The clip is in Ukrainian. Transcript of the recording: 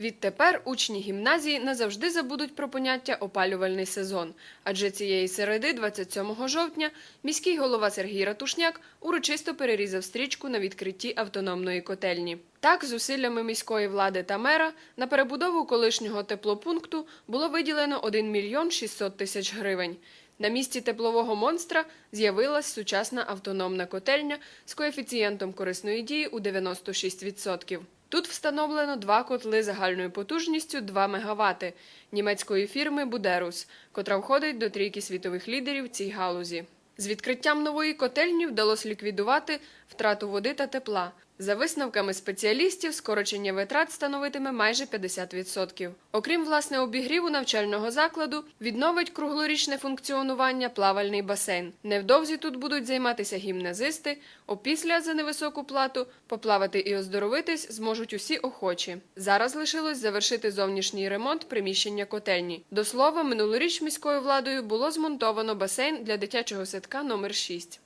Відтепер учні гімназії назавжди забудуть про поняття опалювальний сезон, адже цієї середи, 27 жовтня, міський голова Сергій Ратушняк урочисто перерізав стрічку на відкритті автономної котельні. Так, зусиллями міської влади та мера на перебудову колишнього теплопункту було виділено 1 мільйон 600 тисяч гривень. На місці теплового монстра з'явилась сучасна автономна котельня з коефіцієнтом корисної дії у 96%. Тут встановлено два котли загальною потужністю 2 МВт німецької фірми Будерус, котра входить до трійки світових лідерів цій галузі. З відкриттям нової котельні вдалося ліквідувати втрату води та тепла. За висновками спеціалістів, скорочення витрат становитиме майже 50%. Окрім власне обігріву навчального закладу, відновить круглорічне функціонування плавальний басейн. Невдовзі тут будуть займатися гімназисти. Опісля за невисоку плату поплавати і оздоровитись зможуть усі охочі. Зараз лишилось завершити зовнішній ремонт приміщення котельні. До слова, минулоріч міською владою було змонтовано басейн для дитячого садка номер 6